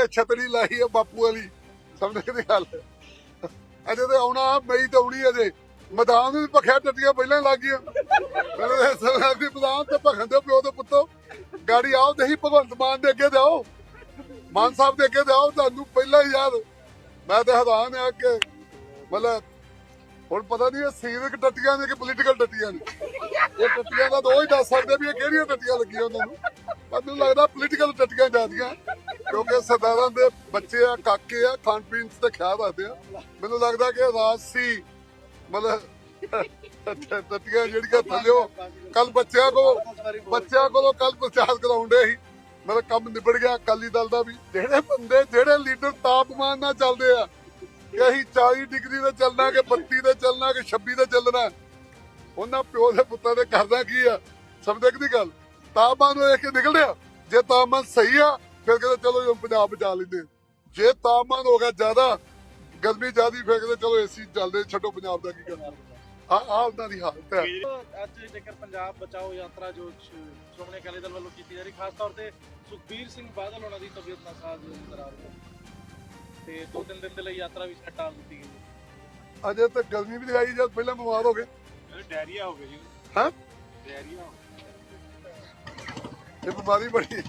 ਉੱਤੇ ਛਤਰੀ ਲਾਈ ਹੈ ਬਾਪੂ ਵਾਲੀ। ਸਮਝ ਦੀ ਗੱਲ ਅਜੇ ਤੇ ਆਉਣਾ, ਮਈ ਤੇ ਆਉਣੀ ਅਜੇ। ਮੈਦਾਨ ਨੂੰ ਭਖਿਆ ਟੱਟੀਆਂ ਪਹਿਲਾਂ ਲੱਗ ਗਈਆਂ। ਸਰਦਾਰ ਦੀ ਮੈਦਾਨ ਤੇ ਭਖਣ ਦੇ ਪਿਓ ਤੇ ਪੁੱਤੋ। ਗਾੜੀ ਆਓ ਤੇ ਹੀ ਭਗਵੰਤ ਮਾਨ ਦੇ ਅੱਗੇ ਜਾਓ ਮਾਨ ਸਾਹਿਬ ਦੇ ਅੱਗੇ ਜਾਓ ਤੁਹਾਨੂੰ ਪਹਿਲਾਂ ਹੀ ਯਾਰ ਮੈਂ ਤੇ ਹੈਰਾਨ ਆ ਕਿ ਮਤਲਬ ਹੁਣ ਪਤਾ ਨਹੀਂ ਇਹ ਸੀਵਿਕ ਟੱਟੀਆਂ ਨੇ ਕਿ ਪੋਲੀਟੀਕਲ ਟੱਟੀਆਂ ਨੇ। ਇਹ ਟੱਟੀਆਂ ਦਾ ਤਾਂ ਉਹ ਹੀ ਦੱਸ ਸਕਦੇ ਵੀ ਇਹ ਕਿਹੜੀਆਂ ਟੱਟੀਆਂ ਲੱਗੀਆਂ ਉਹਨਾਂ ਨੂੰ। ਮੈਨੂੰ ਲੱਗਦਾ ਪੋਲੀਟੀਕਲ ਟੱਟੀਆਂ ਜਾਂਦੀਆਂ ਕਿਉਂਕਿ ਸਰਦਾਰਾਂ ਦੇ ਬੱਚੇ ਆ, ਕਾਕੇ ਆ, ਖਾਣ ਪੀਣ ਤੇ ਖਿਆਲ ਰੱਖਦੇ ਆ। ਮੈਨੂੰ ਲੱਗਦਾ ਕਿ ਰਾਜਸੀ ਮਤਲਬ ਟੱਟੀਆਂ ਜਿਹੜੀਆਂ ਥੱਲਿਓ, ਕੱਲ ਬੱਚਿਆਂ ਕੋ ਬੱਚਿਆਂ ਕੋਲੋਂ ਕੱਲ ਪ੍ਰਚਾਰ ਕਰਾਉਂਦੇ ਸੀ। ਮੇਰਾ ਕੰਮ ਨਿਬੜ ਗਿਆ, ਅਕਾਲੀ ਦਲ ਦਾ ਵੀ। ਜਿਹੜੇ ਬੰਦੇ, ਜਿਹੜੇ ਲੀਡਰ ਤਾਪਮਾਨ ਨਾਲ ਚੱਲਦੇ ਆ, ਕਿ ਅਸੀਂ 40 ਡਿਗਰੀ ਤੇ ਚੱਲਣਾ, ਕਿ 32 ਤੇ ਚੱਲਣਾ, ਕਿ 26 ਤੇ ਚੱਲਣਾ, ਉਹਨਾਂ ਪਿਓ ਦੇ ਪੁੱਤਾਂ ਦੇ ਕਰਦਾ ਕੀ ਆ? ਸਮਝਦੇ ਕਿ ਦੀ ਗੱਲ? ਤਾਪਮਾਨ ਨੂੰ ਦੇਖ ਕੇ ਨਿਕਲਿਆ ਜੇ ਤਾਪਮਾਨ ਸਹੀ ਆ ਫਿਰ ਕਹਿੰਦੇ ਚਲੋ ਜੀ ਪੰਜਾਬ ਬਚਾ ਲੈਂਦੇ। ਜੇ ਤਾਪਮਾਨ ਹੋ ਗਿਆ ਜ਼ਿਆਦਾ ਗਰਮੀ ਜ਼ਿਆਦੀ ਫਿਰ ਕਹਿੰਦੇ ਚਲੋ ਏਸੀ ਚੱਲਦੇ ਛੱਡੋ ਪੰਜਾਬ ਦਾ ਕੀ ਕਰਨਾ। ਆ ਆ ਉਹਨਾਂ ਦੀ ਹਾਲਤ ਹੈ। ਅੱਜ ਜੇਕਰ ਪੰਜਾਬ ਬਚਾਓ ਯਾਤਰਾ ਜੋ ਸ਼੍ਰੋਮਣੀ ਅਕਾਲੀ ਦਲ ਵੱਲੋਂ ਕੀਤੀ ਜਾ ਰਹੀ ਖਾਸ ਤੌਰ ਤੇ ਸੁਖਬੀਰ ਸਿੰਘ ਬਾਦਲ ਉਹਨਾਂ ਦੀ ਤਬੀਅਤ ਨਾਸਾਜ਼ ਨਜ਼ਰ ਆ ਰਹੀ ਹੈ ਤੇ ਦੋ ਤਿੰਨ ਦਿਨ ਦੇ ਲਈ ਯਾਤਰਾ ਵੀ ਹਟਾ ਦਿੱਤੀ ਗਈ। ਅਜੇ ਤੱਕ ਗਰਮੀ ਵੀ ਦਿਖਾਈ ਜਦ ਪਹਿਲਾਂ ਬਿਮਾਰ ਹੋ ਗਏ। ਡਾਇਰੀਆ ਹੋ ਗਿਆ ਜੀ। ਹਾਂ? ਡਾਇਰੀਆ ਇਹ ਬਿਮਾਰੀ ਬੜੀ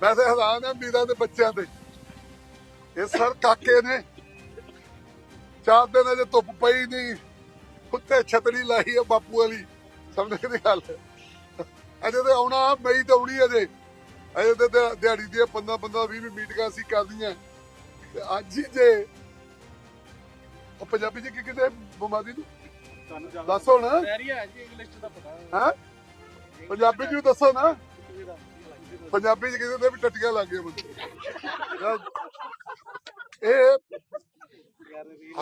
ਵੈਸੇ ਹੈਰਾਨ ਆ ਮੀਰਾਂ ਦੇ ਬੱਚਿਆਂ ਤੇ। ਇਹ ਸਰ ਕਾਕੇ ਨੇ। ਚਾਰ ਦਿਨ ਅਜੇ ਧੁੱਪ ਪਈ ਨਹੀਂ। ਉੱਤੇ ਛਤਰੀ ਲਾਈ ਹੈ ਬਾਪੂ ਵਾਲੀ। ਸਮਝ ਦੀ ਗੱਲ। ਅਜੇ ਤੇ ਆਉਣਾ ਮਈ ਤੇ ਆਉਣੀ ਅਜੇ। ਅਜੇ ਤੇ ਦਿਹਾ- ਦਿਹਾੜੀ ਦੀਆਂ 15 15 20 20 ਮੀਟਿੰਗਾਂ ਅਸੀਂ ਕਰਦੀਆਂ ਤੇ ਅੱਜ ਹੀ ਜੇ ਉਹ ਪੰਜਾਬੀ ਚ ਕੀ ਕਿਤੇ ਬਿਮਾਰੀ ਨੂੰ? ਦੱਸੋ ਨਾ। ਹੈ ਹਾਂ? ਪੰਜਾਬੀ ਚ ਦੱਸੋ ਨਾ। ਪੰਜਾਬੀ ਚ ਕਿਸੇ ਦੇ ਵੀ ਟੱਟੀਆਂ ਲੱਗ ਗਈਆਂ ਬੰਦੇ। ਇਹ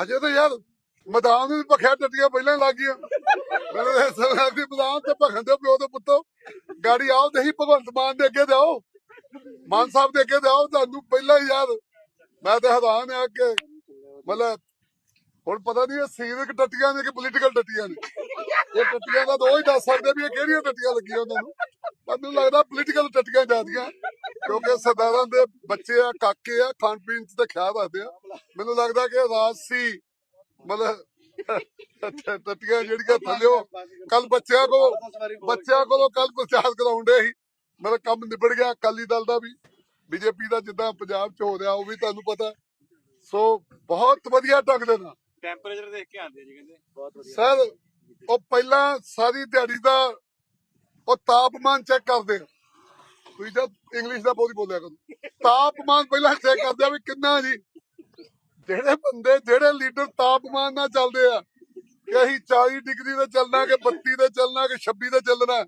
ਅਜੇ ਤਾਂ ਯਾਰ ਮੈਦਾਨ ਨੂੰ ਭਖਿਆ ਟੱਟੀਆਂ ਪਹਿਲਾਂ ਲੱਗ ਗਈਆਂ। ਮੇਰੇ ਸਰਦਾਰ ਦੀ ਮੈਦਾਨ ਤੇ ਭਖਣ ਦੇ ਪਿਓ ਤੇ ਪੁੱਤੋ। ਗਾੜੀ ਆਓ ਤੇ ਹੀ ਭਗਵੰਤ ਮਾਨ ਦੇ ਅੱਗੇ ਜਾਓ। ਮਾਨ ਸਾਹਿਬ ਦੇ ਅੱਗੇ ਜਾਓ, ਤੁਹਾਨੂੰ ਪਹਿਲਾਂ ਹੀ ਯਾਰ ਮੈਂ ਤੇ ਹੈਰਾਨ ਆ ਕਿ ਮਤਲਬ ਹੁਣ ਪਤਾ ਨਹੀਂ ਇਹ ਸੀਵਿਕ ਟੱਟੀਆਂ ਨੇ ਕਿ ਪੋਲੀਟੀਕਲ ਟੱਟੀਆਂ ਨੇ। ਇਹ ਟੱਟੀਆਂ ਦਾ ਤਾਂ ਉਹ ਹੀ ਦੱਸ ਸਕਦੇ ਵੀ ਇਹ ਕਿਹੜੀਆਂ ਟੱਟੀਆਂ ਲੱਗੀਆਂ ਉਹਨਾਂ ਨੂੰ। ਮੈਨੂੰ ਲੱਗਦਾ ਪੋਲੀਟੀਕਲ ਟੱਟੀਆਂ ਜਾਂਦੀਆਂ ਕਿਉਂਕਿ ਸਰਦਾਰਾਂ ਦੇ ਬੱਚੇ ਆ ਕਾਕੇ ਆ ਖਾਣ ਪੀਣ ਤੇ ਖਿਆਲ ਰੱਖਦੇ ਆ। ਮੈਨੂੰ ਲੱਗਦਾ ਕਿ ਰਾਜਸੀ ਮਤਲਬ ਟੱਟੀਆਂ ਜਿਹੜੀਆਂ ਥੱਲਿਓ ਕੱਲ ਬੱਚਿਆਂ ਕੋ ਬੱਚਿਆਂ ਕੋਲੋਂ ਕੱਲ ਪ੍ਰਚਾਰ ਕਰਾਉਂਦੇ ਸੀ। ਮੇਰਾ ਕੰਮ ਨਿਬੜ ਗਿਆ ਅਕਾਲੀ ਦਲ ਦਾ ਵੀ ਬੀਜੇਪੀ ਦਾ ਜਿੱਦਾਂ ਪੰਜਾਬ ਚ ਹੋ ਰਿਹਾ ਉਹ ਵੀ ਤੁਹਾਨੂੰ ਪਤਾ। ਸੋ ਬਹੁਤ ਵਧੀਆ ਢੰਗ ਦੇ ਨਾਲ। ਟੈਂਪਰੇਚਰ ਦੇਖ ਕੇ ਆਉਂਦੇ ਆ ਜੀ ਕਹਿੰਦੇ। ਬਹੁਤ ਵਧੀਆ। ਸਰ ਉਹ ਪਹਿਲਾਂ ਸਾਰੀ ਦਿਹਾੜੀ ਦਾ ਉਹ ਤਾਪਮਾਨ ਚੈੱਕ ਕਰਦੇ ਆ। ਤੁਸੀਂ ਜਦ ਇੰਗਲਿਸ਼ ਦਾ ਬਹੁਤ ਹੀ ਬੋਲਿਆ ਕਰੋ। ਤਾਪਮਾਨ ਪਹਿਲਾਂ ਚੈੱਕ ਕਰਦੇ ਆ ਵੀ ਕਿੰਨਾ ਜੀ। ਜਿਹੜੇ ਬੰਦੇ, ਜਿਹੜੇ ਲੀਡਰ ਤਾਪਮਾਨ ਨਾਲ ਚੱਲਦੇ ਆ, ਕਿ ਅਸੀਂ 40 ਡਿਗਰੀ ਤੇ ਚੱਲਣਾ, ਕਿ 32 ਤੇ ਚੱਲਣਾ, ਕਿ 26 ਤੇ ਚੱਲਣਾ,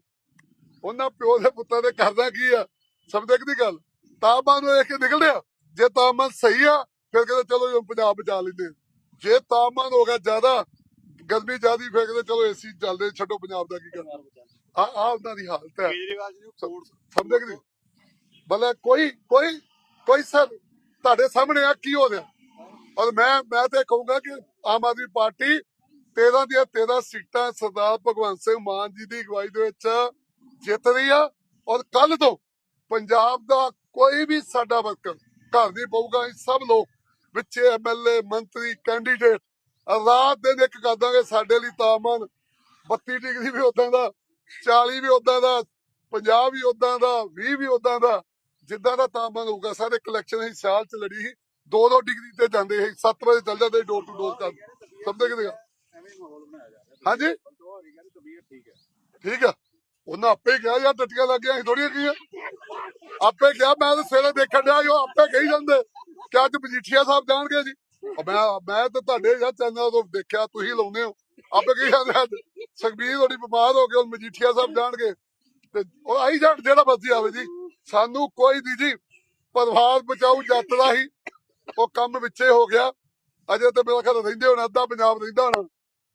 ਉਹਨਾਂ ਪਿਓ ਦੇ ਪੁੱਤਾਂ ਦੇ ਕਰਦਾ ਕੀ ਆ? ਸਮਝਦੇ ਕਿ ਗੱਲ? ਤਾਪਮਾਨ ਨੂੰ ਦੇਖ ਕੇ ਨਿਕਲਿਆ ਜੇ ਤਾਪਮਾਨ ਸਹੀ ਆ, ਫਿਰ ਕਹਿੰਦੇ ਚਲੋ ਜੀ ਪੰਜਾਬ ਬਚਾ ਲੈਂਦੇ ਜੇ ਤਾਪਮਾਨ ਹੋ ਗਿਆ ਜ਼ਿਆਦਾ ਗਰਮੀ ਜ਼ਿਆਦੀ ਫਿਰ ਕਹਿੰਦੇ ਚਲੋ ਏਸੀ ਚੱਲਦੇ ਛੱਡੋ ਪੰਜਾਬ ਦਾ ਕੀ ਕਰਨਾ। ਆ ਆ ਉਹਨਾਂ ਦੀ ਹਾਲਤ ਹੈ। ਕੇਜਰੀਵਾਲ ਜੀ ਨੂੰ ਕਿ ਭਲੇ ਕੋਈ ਕੋਈ ਕੋਈ ਸਰ ਤੁਹਾਡੇ ਸਾਹਮਣੇ ਆ ਕੀ ਹੋ ਰਿਹਾ? ਔਰ ਮੈਂ ਮੈਂ ਤੇ ਕਹੂੰਗਾ ਕਿ ਆਮ ਆਦਮੀ ਪਾਰਟੀ 13 ਦੀਆਂ 13 ਸੀਟਾਂ ਸਰਦਾਰ ਭਗਵੰਤ ਸਿੰਘ ਮਾਨ ਜੀ ਦੀ ਅਗਵਾਈ ਦੇ ਵਿੱਚ ਜਿੱਤ ਰਹੀ ਆ। ਔਰ ਕੱਲ ਤੋਂ ਪੰਜਾਬ ਦਾ ਕੋਈ ਵੀ ਸਾਡਾ ਵਰਕਰ ਘਰ ਨਹੀਂ ਪਊਗਾ। ਸਭ ਲੋਕ ਵਿੱਚ ਐਮਐਲਏ ਮੰਤਰੀ ਕੈਂਡੀਡੇਟ ਰਾਤ ਦਿਨ ਇੱਕ ਕਰ ਦਾਂਗੇ ਸਾਡੇ ਲਈ ਤਾਪਮਾਨ 32 ਡਿਗਰੀ ਵੀ ਉਦਾਂ ਦਾ 40 ਵੀ ਉਦਾਂ ਦਾ 50 ਵੀ ਉਦਾਂ ਦਾ 20 ਵੀ ਉਦਾਂ ਦਾ, ਜਿੱਦਾਂ ਦਾ ਤਾਪਮਾਨ ਹੋਊਗਾ। ਸਾਰੇ ਕਲੈਕਸ਼ਨ ਅਸੀਂ ਸਾਲ ਚ ਲੜੀ ਸੀ। 2-2 ਡਿਗਰੀ ਤੇ ਜਾਂਦੇ ਸੀ। 7 ਵਜੇ ਚੱਲ ਜਾਂਦੇ ਡੋਰ ਟੂ ਡੋਰ ਕਰ ਸਮਝਦੇ ਕਿਤੇ ਹਾਂਜੀ? ਠੀਕ ਆ। ਉਹਨਾਂ ਆਪੇ ਹੀ ਕਿਹਾ, ਯਾਰ ਟੱਟੀਆਂ ਲੱਗ ਗਈਆਂ ਥੋੜੀਆਂ ਕੀ ਆਪੇ ਕਿਹਾ, ਮੈਂ ਤਾਂ ਸਵੇਰੇ ਦੇਖਣ ਡਿਆ ਜੋ ਆਪੇ ਕਹੀ ਜਾਂਦੇ। ਕਿ ਅੱਜ ਮਜੀਠੀਆ ਸਾਹਿਬ ਜਾਣਗੇ ਜੀ? ਮੈਂ ਮੈਂ ਤਾਂ ਤੁਹਾਡੇ ਯਾਰ ਚੈਨਲ ਤੋਂ ਦੇਖਿਆ, ਤੁਸੀਂ ਲਾਉਂਦੇ ਹੋ। ਆਪੇ ਕਹੀ ਜਾਂਦੇ ਸੁਖਬੀਰ ਥੋੜੀ ਬਿਮਾਰ ਹੋ ਕੇ ਹੁਣ ਮਜੀਠੀਆ ਸਾਹਿਬ ਜਾਣਗੇ। ਤੇ ਉਹ ਆਈ ਜਾਣ ਜਿਹੜਾ ਮਰਜ਼ੀ ਆਵੇ ਜੀ। ਸਾਨੂੰ ਕੋਈ ਨਹੀਂ ਜੀ ਪਰਿਵਾਰ ਬਚਾਊ ਯਾਤਰਾ ਹੀ। ਉਹ ਕੰਮ ਵਿੱਚੇ ਹੋ ਗਿਆ। ਅਜੇ ਤੇ ਮੇਰਾ ਖਿਆਲ ਰਹਿੰਦੇ ਹੋਣਾ, ਅੱਧਾ ਪੰਜਾਬ ਰਹਿੰਦਾ ਹੋਣਾ।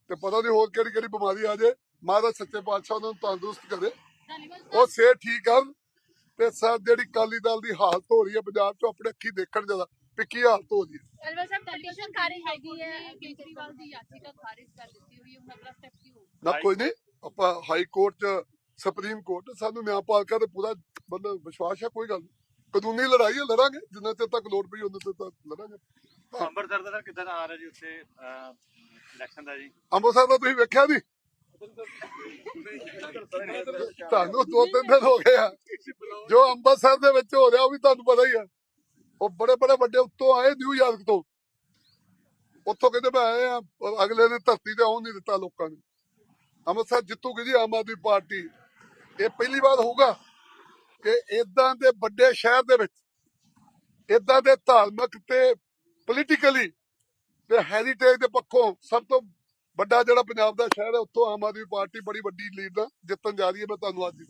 ਤੇ ਪਤਾ ਨਹੀਂ ਹੋਰ ਕਿਹੜੀ ਕਿਹੜੀ ਬਿਮਾਰੀ ਆ ਜੇ। ਮਹਾਰਾਜ ਸੱਚੇ ਪਾਤਸ਼ਾਹ ਉਹਨਾਂ ਨੂੰ ਤੰਦਰੁਸਤ ਕਰੇ। ਉਹ ਸਿਹਤ ਠੀਕ ਕਰਨ। ਤੇ ਸਰ ਜਿਹੜੀ ਕਾਲੀ ਦਲ ਦੀ ਹਾਲਤ ਹੋ ਰਹੀ ਹੈ ਪੰਜਾਬ 'ਚ, ਆਪਣੇ ਅੱਖੀ ਦੇਖਣ ਜਦਾ ਵੀ ਕੀ ਹਾਲਤ ਹੋ ਰਹੀ ਹੈ ਅਲਵਾ ਸਾਹਿਬ ਕੰਡੀਸ਼ਨ ਖਾਰਿਜ ਹੈਗੀ ਹੈ ਕੇਜਰੀਵਾਲ ਦੀ ਯਾਚੀਕਾ ਖਾਰਿਜ ਕਰ ਦਿੱਤੀ ਹੋਈ ਹੈ ਹੁਣ ਅਗਲਾ ਸਟੈਪ ਕੀ ਹੋਊ? ਨਾ ਕੋਈ ਨਹੀਂ ਆਪਾਂ ਹਾਈ ਕੋਰਟ 'ਚ ਸੁਪਰੀਮ ਕੋਰਟ ਸਾਨੂੰ ਨਿਆਂਪਾਲਿਕਾ ਤੇ ਪੂਰਾ ਮਤਲਬ ਵਿਸ਼ਵਾਸ ਹੈ ਕੋਈ ਗੱਲ ਕਾਨੂੰਨੀ ਲੜਾਈ ਹੈ ਲੜਾਂਗੇ ਜਿੰਨਾ ਚਿਰ ਤੱਕ ਲੋੜ ਪਈ ਉਹਨਾਂ ਚਿਰ ਤੱਕ ਲੜਾਂਗੇ। ਅੰਮ੍ਰਿਤਸਰ ਦਾ ਕਿੱਦਾਂ ਆ ਰਿਹਾ ਜੀ ਉੱਥੇ ਇਲੈਕਸ਼ਨ ਦਾ ਜੀ? ਅੰਮ੍ਰਿਤਸਰ ਦਾ ਤੁਸੀਂ ਵੇਖਿਆ ਨਹੀਂ? ਤੁਹਾਨੂੰ ਦੋ ਤਿੰਨ ਦਿਨ ਹੋ ਗਏ ਆ। ਜੋ ਅੰਮ੍ਰਿਤਸਰ ਦੇ ਵਿੱਚ ਹੋ ਰਿਹਾ ਉਹ ਵੀ ਤੁਹਾਨੂੰ ਪਤਾ ਹੀ ਆ। ਉਹ ਬੜੇ ਬੜੇ ਵੱਡੇ ਉੱਤੋਂ ਆਏ ਨਿਊਯਾਰਕ ਤੋਂ। ਉੱਥੋਂ ਕਹਿੰਦੇ ਮੈਂ ਆਏ ਆ ਅਗਲੇ ਨੇ ਧਰਤੀ ਤੇ ਆਉਣ ਨਹੀਂ ਦਿੱਤਾ ਲੋਕਾਂ ਨੇ। ਅੰਮ੍ਰਿਤਸਰ ਜਿੱਤੂਗੀ ਜੀ ਆਮ ਆਦਮੀ ਪਾਰਟੀ। ਇਹ ਪਹਿਲੀ ਵਾਰ ਹੋਊਗਾ ਕਿ ਇਦਾਂ ਦੇ ਵੱਡੇ ਸ਼ਹਿਰ ਦੇ ਵਿੱਚ ਇਦਾਂ ਦੇ ਧਾਰਮਿਕ ਤੇ ਪੋਲੀਟੀਕਲੀ ਤੇ ਹੈਰੀਟੇਜ ਦੇ ਪੱਖੋਂ ਸਭ ਤੋਂ ਵੱਡਾ ਜਿਹੜਾ ਪੰਜਾਬ ਦਾ ਸ਼ਹਿਰ ਹੈ, ਉੱਥੋਂ ਆਮ ਆਦਮੀ ਪਾਰਟੀ ਬੜੀ ਵੱਡੀ ਲੀਡ ਜਿੱਤਣ ਜਾ ਰਹੀ ਹੈ, ਮੈਂ ਤੁਹਾਨੂੰ ਅੱਜ ਹੀ